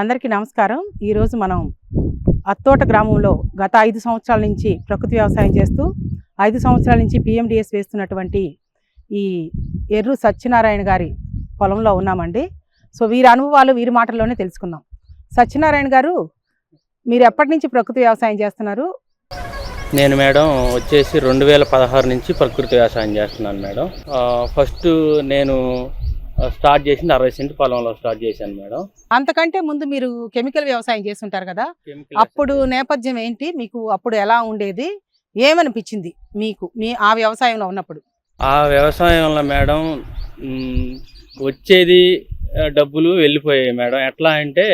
అందరికీ నమస్కారం. ఈరోజు మనం అత్తోట గ్రామంలో గత ఐదు సంవత్సరాల నుంచి ప్రకృతి వ్యవసాయం చేస్తూ ఐదు సంవత్సరాల నుంచి పిఎండిఎస్ వేస్తున్నటువంటి ఈ ఎర్రు సత్యనారాయణ గారి పొలంలో ఉన్నామండి. సో వీరి అనుభవాలు వీరి మాటల్లోనే తెలుసుకుందాం. సత్యనారాయణ గారు మీరు ఎప్పటి నుంచి ప్రకృతి వ్యవసాయం చేస్తున్నారు? నేను మేడం వచ్చేసి రెండు వేల పదహారు నుంచి ప్రకృతి వ్యవసాయం చేస్తున్నాను మేడం. ఫస్ట్ నేను స్టార్ట్ చేసింది అరవై సెంట్ పొలంలో స్టార్ట్ చేశాను మేడం. అంతకంటే ముందు మీరు కెమికల్ వ్యవసాయం చేస్తుంటారు కదా అప్పుడు నేపథ్యం ఏంటి? మీకు అప్పుడు ఎలా ఉండేది? ఏమనిపించింది మీకు మీ ఆ వ్యవసాయంలో ఉన్నప్పుడు? ఆ వ్యవసాయంలో మేడం వచ్చేది డబ్బులు వెళ్ళిపోయాయి మేడం. ఎట్లా అంటే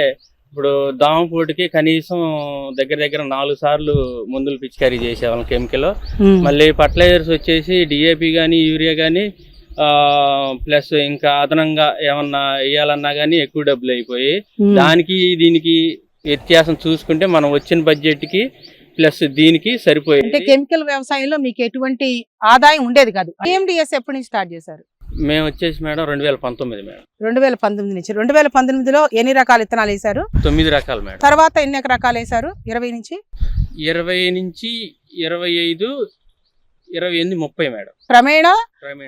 ఇప్పుడు దామపోటుకి కనీసం దగ్గర దగ్గర నాలుగు సార్లు మందులు పిచికారీ చేసేవాళ్ళం కెమికల్. మళ్ళీ ఫర్టిలైజర్స్ వచ్చేసి డిఏపి కానీ యూరియా కానీ ప్లస్ ఇంకా అదనంగా ఏమన్నా వేయాలన్నా కానీ ఎక్కువ డబ్బులు అయిపోయి. దానికి దీనికి వ్యత్యాసం చూసుకుంటే మనం వచ్చిన బడ్జెట్కి ప్లస్ దీనికి అంటే సరిపోయింది కెమికల్ వ్యవసాయంలో మీకు ఎటువంటి ఆదాయం ఉండేది కాదు. పిఎండిఎస్ ఎప్పటి నుంచి స్టార్ట్ చేశారు? మేము వచ్చేసి మేడం రెండు వేల పంతొమ్మిది మేడం. రెండు వేల పంతొమ్మిది నుంచి. రెండు వేల పంతొమ్మిదిలో ఎన్ని రకాల విత్తనాలు వేశారు? తొమ్మిది రకాలు మేడం. తర్వాత ఎన్ని రకాలు వేశారు? ఇరవై నుంచి? ఇరవై నుంచి ఇరవై ఐదు ఇరవై ఎనిమిది ముప్పై మేడం. క్రమేణా.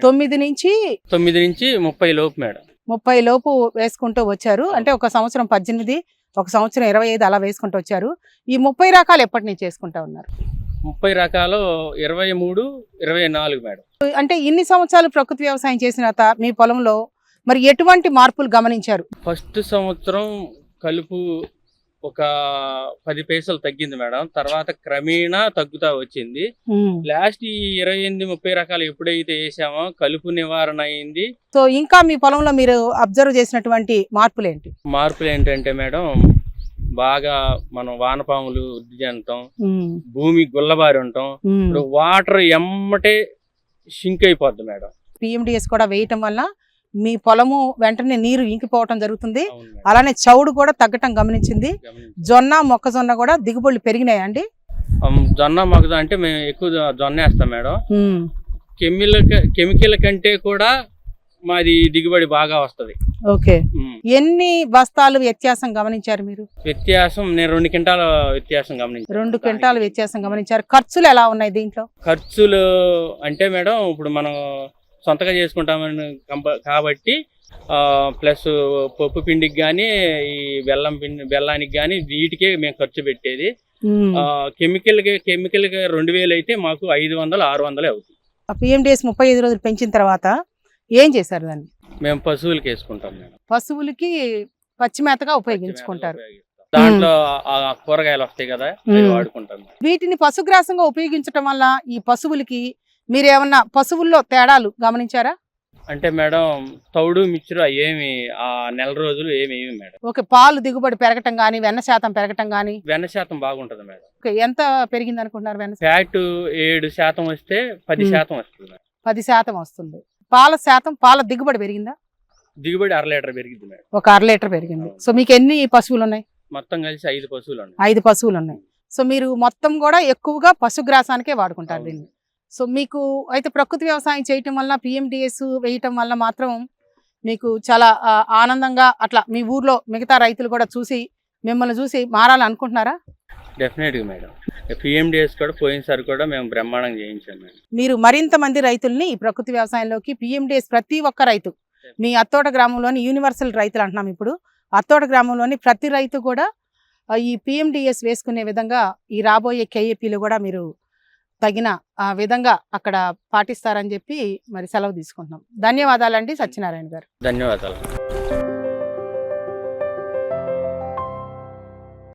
తొమ్మిది నుంచి తొమ్మిది నుంచి ముప్పై లోపు మేడం. ముప్పై లోపు వేసుకుంటూ వచ్చారు. అంటే ఒక సంవత్సరం పద్దెనిమిది ఒక సంవత్సరం ఇరవై ఐదు అలా వేసుకుంటూ వచ్చారు. ఈ ముప్పై రకాలు ఎప్పటి నుంచి చేసుకుంటా ఉన్నారు? ముప్పై రకాలు ఇరవై మూడు ఇరవై నాలుగు మేడం. అంటే ఇన్ని సంవత్సరాలు ప్రకృతి వ్యవసాయం చేసిన తర్వాత మీ పొలంలో మరి ఎటువంటి మార్పులు గమనించారు? ఫస్ట్ సంవత్సరం కలుపు ఒక పది పైసలు తగ్గింది మేడం. తర్వాత క్రమేణా తగ్గుతా వచ్చింది. లాస్ట్ ఈ ఇరవై ఎనిమిది ముప్పై రకాలు ఎప్పుడైతే వేసామో కలుపు నివారణ అయింది. సో ఇంకా మీ పొలంలో మీరు అబ్జర్వ్ చేసినటువంటి మార్పులు ఏంటి మార్పులు ఏంటంటే మేడం బాగా మనం వానపాములు వృద్ధి చెందటం భూమి గుల్లబారి ఉండటం ఇప్పుడు వాటర్ ఎమ్మటే షింక్ అయిపోద్ది మేడం. పిఎండిఎస్ కూడా వేయటం వల్ల మీ పొలము వెంటనే నీరు ఇంకిపోవటం జరుగుతుంది. అలానే చౌడు కూడా తగ్గటం గమనించింది. గమనించు. జొన్న మొక్కజొన్న కూడా దిగుబడులు పెరిగినాయి అండి అమ్, జొన్న మొగద అంటే మేము ఎక్కువ జొన్న వేస్తాం మేడం. కెమికల్ కెమికల్ కంటే కూడా మాది దిగుబడి బాగా వస్తది. ఓకే. ఎన్ని బస్తాలు వ్యత్యాసం గమనించారు మీరు? వ్యత్యాసం నేను రెండు క్వింటాల వ్యత్యాసం గమనించాను రెండు క్వింటాలు వ్యత్యాసం గమనించారు. ఖర్చులు ఎలా ఉన్నాయి దీంట్లో? ఖర్చులు అంటే మేడం ఇప్పుడు మనం సొంతగా చేసుకుంటామని కంప- కాబట్టి ప్లస్ పప్పు పిండికి కానీ ఈ బెల్లం పిండి బెల్లానికి కానీ వీటికే మేము ఖర్చు పెట్టేది. కెమికల్ కెమికల్ రెండు వేలు అయితే మాకు ఐదు వందలు ఆరు వందలే అవుతుంది. పిఎండిఎస్ ముప్పై ఐదు రోజులు పెంచిన తర్వాత ఏం చేశారు దాన్ని? మేము పశువులకి వేసుకుంటాం మేడం. పశువులకి పచ్చిమేతగా ఉపయోగించుకుంటారు. దాంట్లో కూరగాయలు వస్తాయి కదా. వాడుకుంటాం. వీటిని పశుగ్రాసంగా ఉపయోగించడం వల్ల ఈ పశువులకి మీరు ఏమన్నా పశువుల్లో తేడాలు గమనించారా? అంటే మేడం తౌడు మిక్చర్ ఏమి ఆ నెల రోజులు ఏమి ఏమి మేడం. ఓకే పాలు దిగుబడి పెరగటం కానీ వెన్న శాతం పెరగటం కానీ వెన్న శాతం బాగుంటది మేడం. ఓకే ఎంత పెరిగింది అనుకుంటున్నారు వెన్న? ఫ్యాట్ ఏడు శాతం వస్తే పది. శాతం వస్తుంది మేడం. పది శాతం వస్తుంది. పాల శాతం పాల దిగుబడి పెరిగిందా? దిగుబడి అర లీటర్ పెరిగింది మేడం. ఒక అర లీటర్ పెరిగింది. సో మీకు ఎన్ని పశువులు ఉన్నాయి మొత్తం కలిసి ఐదు పశువులు ఉన్నాయి. ఐదు పశువులు ఉన్నాయి సో మీరు మొత్తం కూడా ఎక్కువగా పశుగ్రాసానికే వాడుకుంటారు. దీన్ని. సో మీకు అయితే ప్రకృతి వ్యవసాయం చేయటం వల్ల పిఎండిఎస్ వేయటం వల్ల మాత్రం మీకు చాలా ఆనందంగా అట్లా మీ ఊర్లో మిగతా రైతులు కూడా చూసి మిమ్మల్ని చూసి మారాలని అనుకుంటున్నారా డెఫినెట్గా మేడం పిఎండిఎస్ కూడా పోయినసారి కూడా మేము బ్రహ్మాండంగా చేయించాం మేడం. మీరు మరింత మంది రైతుల్ని ఈ ప్రకృతి వ్యవసాయంలోకి పిఎండిఎస్ ప్రతి ఒక్క రైతు మీ అత్తోట గ్రామంలోని యూనివర్సల్ రైతులు అంటున్నాం ఇప్పుడు అత్తోట గ్రామంలోని ప్రతి రైతు కూడా ఈ పిఎండిఎస్ వేసుకునే విధంగా ఈ రాబోయే కేఏపీలు కూడా మీరు తగిన ఆ, విధంగా అక్కడ పాటిస్తారని చెప్పి మరి సెలవు తీసుకుంటున్నాం. ధన్యవాదాలండి సత్యనారాయణ గారు. ధన్యవాదాలు.